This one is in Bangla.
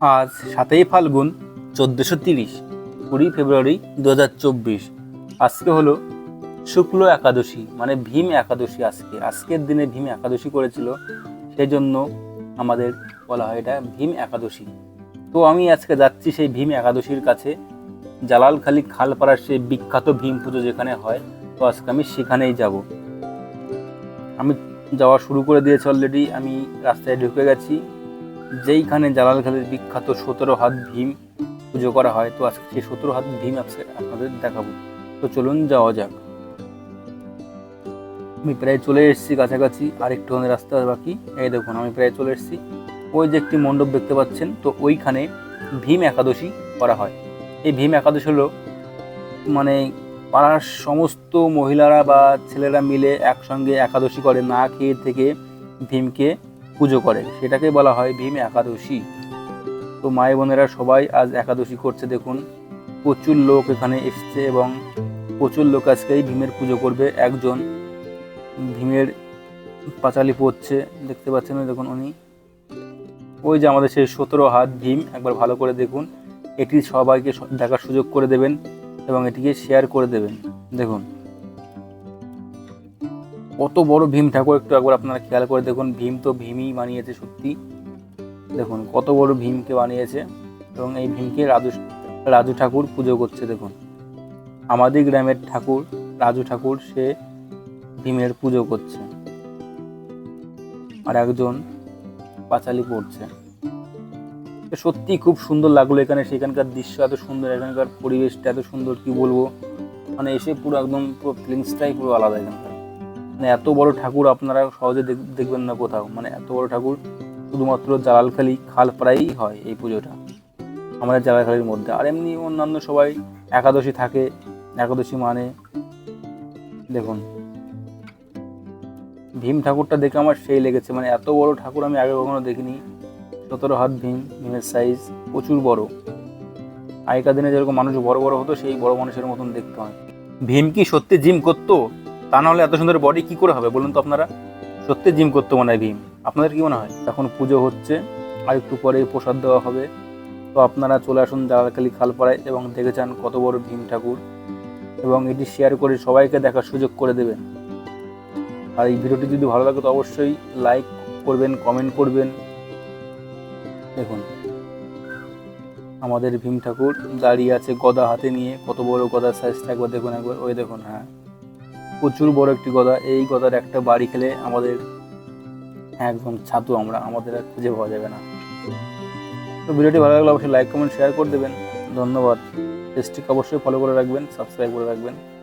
আজ সাতই ফাল্গুন চোদ্দোশো তিরিশ, কুড়ি ফেব্রুয়ারি দু হাজার চব্বিশ। আজকে হলো শুক্ল একাদশী মানে ভীম একাদশী আজকে। আজকের দিনে ভীম একাদশী করেছিল সেই জন্য আমাদের বলা হয় এটা ভীম একাদশী। তো আমি আজকে যাচ্ছি সেই ভীম একাদশীর কাছে। জালালখালি খালপাড়ার সেই বিখ্যাত ভীম পুজো যেখানে হয়, তো আজকে আমি সেখানেই যাব। আমি যাওয়া শুরু করে দিয়েছি অলরেডি আমি রাস্তায় ঢুকে গেছি। যেইখানে জালাল জালালখালির বিখ্যাত সতেরো হাত ভীম পুজো করা হয়, তো আজকে সেই সতেরো হাত ভীম আজকে আপনাদের দেখাবো। তো চলুন যাওয়া যাক। আমি প্রায় চলে এসেছি কাছাকাছি আর একটুখানি রাস্তা বাকি। এই দেখুন, আমি প্রায় চলে এসেছি। ওই যে একটি মণ্ডপ দেখতে পাচ্ছেন, তো ওইখানে ভীম একাদশী করা হয়। এই ভীম একাদশী হলো মানে পাড়ার সমস্ত মহিলারা বা ছেলেরা মিলে একসঙ্গে একাদশী করে, না খেয়ে থেকে ভীমকে পুজো করে, সেটাকে বলা হয় ভীম একাদশী। তো মাই বোনেরা সবাই আজ একাদশী করছে, দেখুন। প্রচুর লোক এখানে এসছে এবং প্রচুর লোক আজকে এই ভীমের পুজো করবে। একজন ভীমের পাঁচালি পড়ছে, দেখতে পাচ্ছেন দেখুন উনি। ওই যে আমাদের সেই সতেরো হাত ভীম, একবার ভালো করে দেখুন। এটি সবাইকে দেখার সুযোগ করে দেবেন এবং এটিকে শেয়ার করে দেবেন। দেখুন। কত বড় ভীম ঠাকুর, একটু একবার আপনারা খেয়াল করে দেখুন, ভীম তো ভীমই বানিয়েছে সত্যি। দেখুন, কত বড় ভীমকে বানিয়েছে এবং এই ভীমকে রাজু রাজু ঠাকুর পুজো করছে, দেখুন। আমাদের গ্রামের ঠাকুর, রাজু ঠাকুর, সে ভীমের পুজো করছে। আর একজন পাঁচালি পড়ছে। সত্যি খুব সুন্দর লাগল এখানে, সেখানকার দৃশ্য এত সুন্দর, এখানকার পরিবেশটা এত সুন্দর, কি বলব? মানে এসে পুরো একদম, পুরো ফিলিংসটাই পুরো আলাদা এখানকার। মানে এত বড় ঠাকুর আপনারা সহজে দেখ- দেখবেন না কোথাও। মানে এত বড় ঠাকুর শুধুমাত্র জালালখালি খাল প্রায়ই হয় এই পুজোটা। আমাদের জালালখালির মধ্যে। আর এমনি অন্যান্য সবাই একাদশী থাকে, একাদশী মানে দেখুন। ভীম ঠাকুরটা দেখে আমার সেই লেগেছে। মানে এত বড় ঠাকুর আমি আগে কখনো দেখিনি। সতেরো হাত ভীম, ভীমের সাইজ প্রচুর বড়। আগেকার দিনে যেরকম মানুষ বড় বড় হতো, সেই বড় মানুষের মতন দেখতে হয়। ভীম কি সত্যি জিম করতো? তা না হলে এত সুন্দর বডি কি করে হবে বলুন তো আপনারা? সত্যি জিম করতে মনে হয় ভীম। আপনাদের কি মনে হয়? এখন পুজো হচ্ছে, আর একটু পরে প্রসাদ দেওয়া হবে। তো আপনারা চলে আসুন জালালকালী খালপাড়ায় এবং দেখে যান কত বড় ভীম ঠাকুর। এবং এটি শেয়ার করে সবাইকে দেখার সুযোগ করে দেবেন। আর এই ভিডিওটি যদি ভালো লাগে তো অবশ্যই লাইক করবেন কমেন্ট করবেন। দেখুন, আমাদের ভীম ঠাকুর দাঁড়িয়ে আছে গদা হাতে নিয়ে। কত বড় গদার সাইজটা একবার দেখুন একবার। ওই দেখুন হ্যাঁ। প্রচুর বড় একটি গদা। এই গদার একটা বাড়ি খেলে আমাদের একদম ছাতু আমরা, আমাদের আর খুঁজে পাওয়া যাবে না। তো ভিডিওটি ভালো লাগলে অবশ্যই লাইক কমেন্ট শেয়ার করে দেবেন। ধন্যবাদ। পেজটিকে অবশ্যই ফলো করে রাখবেন সাবস্ক্রাইব করে রাখবেন।